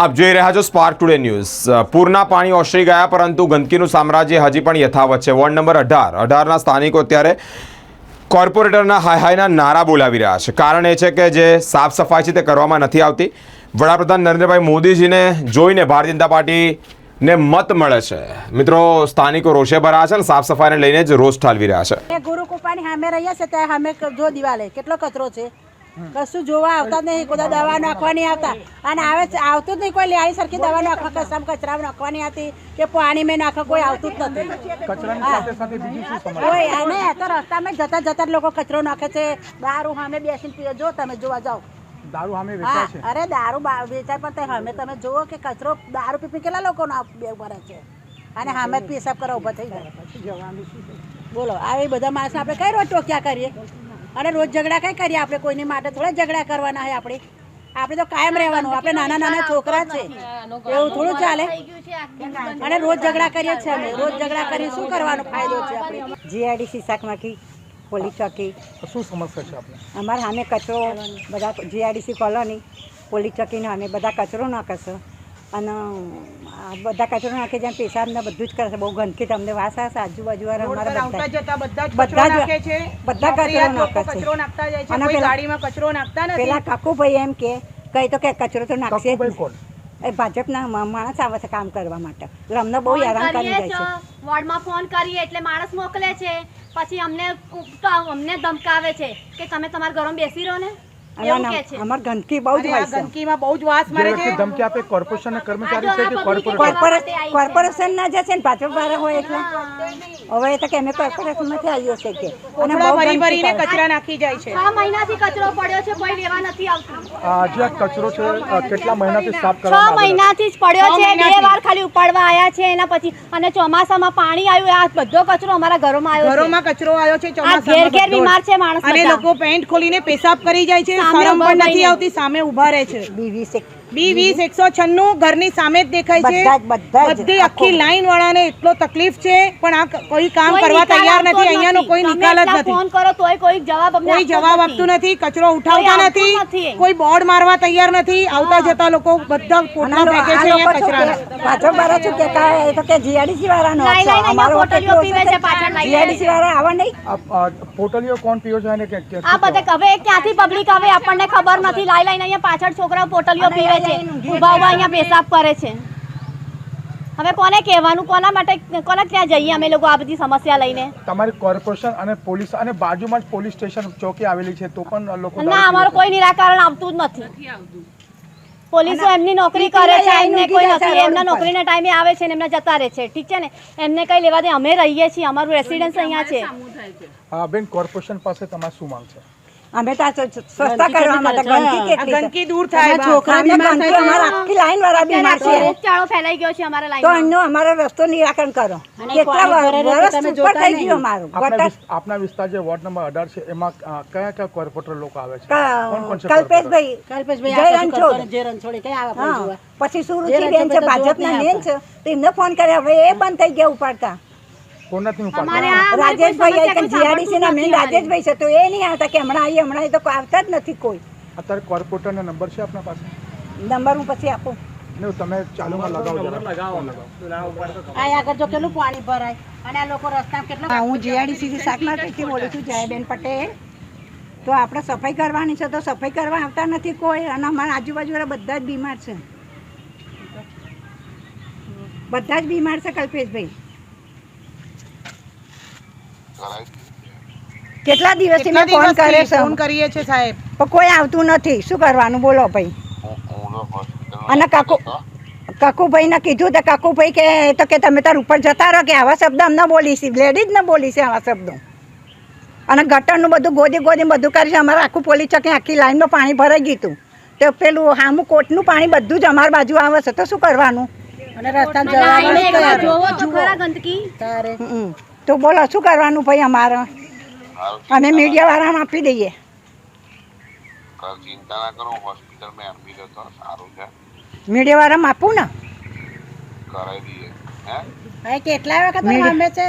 આપ જોઈ રહ્યા છો સ્પાર્ક ટુડે ન્યૂઝ પૂરના પાણી ઓસરી ગયા, પરંતુ ગંદકીનું સામ્રાજ્ય હજી પણ યથાવત છે. વોર્ડ નંબર અઢાર. અઢારના સ્થાનિકો અત્યારે કોર્પોરેટરના હાય હાયના નારા બોલાવી રહ્યા છે. કારણ એ છે કે જે સાફ સફાઈ છે તે કરવામાં નથી આવતી. વડાપ્રધાન નરેન્દ્રભાઈ મોદીજીને જોઈને ભારતીય જનતા પાર્ટીને મત મળે છે. મિત્રો, સ્થાનિકો રોષે ભરાયા છે અને સાફ સફાઈને લઈને જ રોષ ઠાલવી રહ્યા છે. એ ગુરુ કૃપાની સામે રહ્યા છે, ત્યાં સામે જો દિવાલે કેટલો કચરો છે? કશું જોવા આવતા જ નહીં કોઈ દવા નાખવા નહીં આવતા. અને આવે આવતું જ નહીં કોઈ લેવાની સરખી દવા નાખવા કસમ કચરા નાખવા નહીં આવતી કે પાણી મેં નાખવા કોઈ આવતું જ નથી. કચરાની સાથે સાથે બીજી શું સમસ્યા કોઈ અને એ તો રસ્તામાં જતા જતા લોકો કચરો નાખે છે. દારૂ સામે બેસીને પીએ જો તમે જોવા જાઓ. દારૂ સામે હા વેચાય છે? અરે દારૂ વેચાય પણ તે સામે તમે જુઓ કે કચરો દારૂ પી પી કેટલા લોકો બે ભરે છે. અને સામે પીસાબ પેશાબ કરવા ઊભા થઈ જાય. બોલો આવી બધા માણસ આપણે કઈ રોજ ટોક્યા કરીએ? અને રોજ ઝઘડા કઈ કરીએ આપણે? કોઈની માટે થોડા ઝઘડા કરવાના હોય આપણે? આપણે તો કાયમ રહેવાનું આપણે નાના નાના છોકરા છે. એવું થોડું ચાલે. અને રોજ ઝઘડા કરીએ છીએ અમે. રોજ ઝઘડા કરીએ શું કરવાનો ફાયદો છે આપણે? જીઆઈડીસી શાકમાંથી પોલીસ ચોકી. શું સમસ્યા છે આપણે અમારા સામે કચરો બધા જીઆઈડીસી કોલોની પોલીસ ચોકીને અમે બધા કચરો ના છે. અને બધા કચરો નાખે છે પેશાબ ને બધું જ કરે છે. બહુ ગંદકી તમને વાસ આવે આજુબાજુ અમારા બધા બધા જ બધા કચરો નાખે છે. અને ગાડીમાં કચરો નાખતા નથી. પેલા કાકુભાઈ એમ કે કઈ તો કે કચરો તો નાખશે એ ભાજપના માણસ આવે છે કામ કરવા માટે. એટલે અમને બહુ હેરાન કરી જાય છે. વોર્ડમાં ફોન કરીએ એટલે માણસ મોકલે છે. પછી અમને અમને ધમકાવે છે કે તમે તમારા ઘરમાં બેસી રહો ને. અમારે ગંદકી બહુ જ હોય છે. ગંદકીમાં બહુ જ વાસ જે મારે છે ધમકી આપે કોર્પોરેશનના કર્મચારી છે કે કોર્પોરેશન કોર્પોરે- કોર્પોરેશન ના જશે ને ભાજપ વાળા હોય એટલે. હવે તો કે અમે માંથી આવીએ છે કે. અને બહુ ભરી ભરીને કચરા નાખી જાય છે. છ મહિનાથી કચરો પડ્યો છે કોઈ લેવા નથી આવતું. આ જે કચરો છે કેટલા મહિનાથી સાફ છ કરવામાં 6 મહિનાથી જ પડ્યો છે બે વાર ખાલી ઉપાડવા આવ્યા છે એના પછી. અને ચોમાસામાં પાણી આવ્યું આ બધો કચરો અમારા ઘરોમાં આવ્યો છે. ઘરોમાં કચરો આવ્યો છે ચોમાસામાં ઘેર ઘેર બીમાર છે માણસ અને લોકો પેન્ટ ખોલીને પેશાબ કરી જાય છે સામે શરમ પણ નથી આવતી સામે ઊભા રહે છે. બી વીસ એક બી વીસ એકસો છન્નું ઘરની સામે જ દેખાય છે. બધા આખી. લાઈન વાળાને એટલો તકલીફ છે પણ આ કોઈ કામ કરવા તૈયાર નથી. અહીંયા અહીંયાનો કોઈ નિકાલ જ નથી. ફોન કરો તોય કોઈ જવાબ અમને કોઈ જવાબ આપતું નથી કચરો ઉઠાવતા નથી. કોઈ બોર્ડ મારવા તૈયાર નથી. આવતા જતા લોકો બધા અને ફેંકે છે અહીંયા કચરા કચરાના. મારા છું કે એ તો કે જીઆઈડીસી વાળાનો લાઈ હક છે. લાઈને અમારો પોટલીઓ પીવે છે પાછળ લાઈ વાળા આવા નહીં? પોટલીઓ કોણ પીવો છે? અને કે કે- આ બધા હવે ક્યાંથી પબ્લિક આવે? આપણને ખબર નથી. લાઈ લાઈને અહીંયા પાછળ છોકરાઓ પોટલીઓ પીવે છે. ઊભા ઊભા અહીંયા પેશાબ કરે છે. હવે કોને કહેવાનું? કોના માટે કોના ત્યાં જઈએ અમે લોકો આ બધી સમસ્યા લઈને? તમારી કોર્પોરેશન અને પોલીસ અને બાજુમાં જ પોલીસ સ્ટેશન ચોકી આવેલી છે તો પણ લોકો ના અમારું કોઈ નિરાકરણ આવતું જ નથી. પોલીસો એમની નોકરી કરે છે એમને કોઈ નથી. એમના. નોકરીના ટાઈમે આવે છે ને એમના જતા રહે છે. ઠીક છે ને? એમને કઈ લેવા દે અમે રહીએ છીએ અમારું રેસિડન્સ અહીંયા છે. છે. હા બેન કોર્પોરેશન પાસે તમારે શું માંગ છે? અમે તો સ્વચ્છતા કરવા માટે ગંદકી કેટલી ગંદકી દૂર થાય બહાર. છોકરા બીમાર ગંદકી થાય અમારા આખી લાઈન વાળા બીમાર છે રોગચાળો ફેલાઈ ગયો છે અમારા તો લાઈનમાં અમારો રસ્તો નિરાકરણ કરો. કેટલા વર્ષ ઉપર થઈ ગયો ગયું આપના વિસ્તાર જે વોર્ડ નંબર અઢાર છે એમાં કયા કયા કોર્પોરેટર લોકો આવે છે? કોણ કોણ છે કલ્પેશભાઈ કલ્પેશભાઈ જય રણછોડ. જય રણછોડ, કઈ આવે? પછી જે સુરુચિબેન છે ભાજપના જોવા છે. તો એમને ફોન કર્યા હવે એ બંધ થઈ ગયા ઉપાડતા. કોણ નથી ઉપાડતા રાજેશભાઈ ના. રાજેશભાઈ છે તો એ નહીં આવતા કે હમણાં આવી હમણાં તો આવતા જ નથી કોઈ. અત્યારે કોર્પોરેટરનો નંબર છે આપના પાસે? નંબર હું પછી આપું. તમે ચાલુમાં લગાવો લગાવો. આ આગળ જો કેટલું પાણી ભરાય અને આ લોકો રસ્તા કેટલા હું જીઆરડીસી શાક માર્કેટથી બોલું છું જયાબેન પટેલ. તો આપણે સફાઈ કરવાની છે તો સફાઈ કરવા આવતા નથી કોઈ અને અમારા આજુબાજુ બધા જ બીમાર છે. બધા જ બીમાર છે કલ્પેશભાઈ. કેટલા દિવસથી મેં ફોન કરે છે? ફોન કરીએ છે સાહેબ? પણ કોઈ આવતું નથી. શું કરવાનું? બોલો ભાઈ. અને કાકુ કાકુભાઈને કીધું તો કાકુભાઈ કે તો કે તમે તાર ઉપર જતા રહો કે આવા શબ્દ અમને બોલીશી. લેડીઝ ને બોલીશે આવા શબ્દો. અને ગટરનું બધું ગોદી ગોદી બધું કરી અમારે આખું પોલીસ ચોકી આખી લાઈનમાં પાણી ભરાઈ ગયું હતું. તો પેલું હામું કોટનું પાણી બધું જ અમારી બાજુ આવે છે. તો શું કરવાનું? અને રસ્તા જવાનું તારે. તો બોલો શું કરવાનું ભાઈ અમારે? અમે મીડિયાવાળામાં આપી દઈએ. ચિંતા ના કરો હોસ્પિટલમાં એમબી લો તો સારું છે. મીડિયાવાળામાં આપું ને? કરાવી દઈએ. હે? કેટલા વખત અમે છે?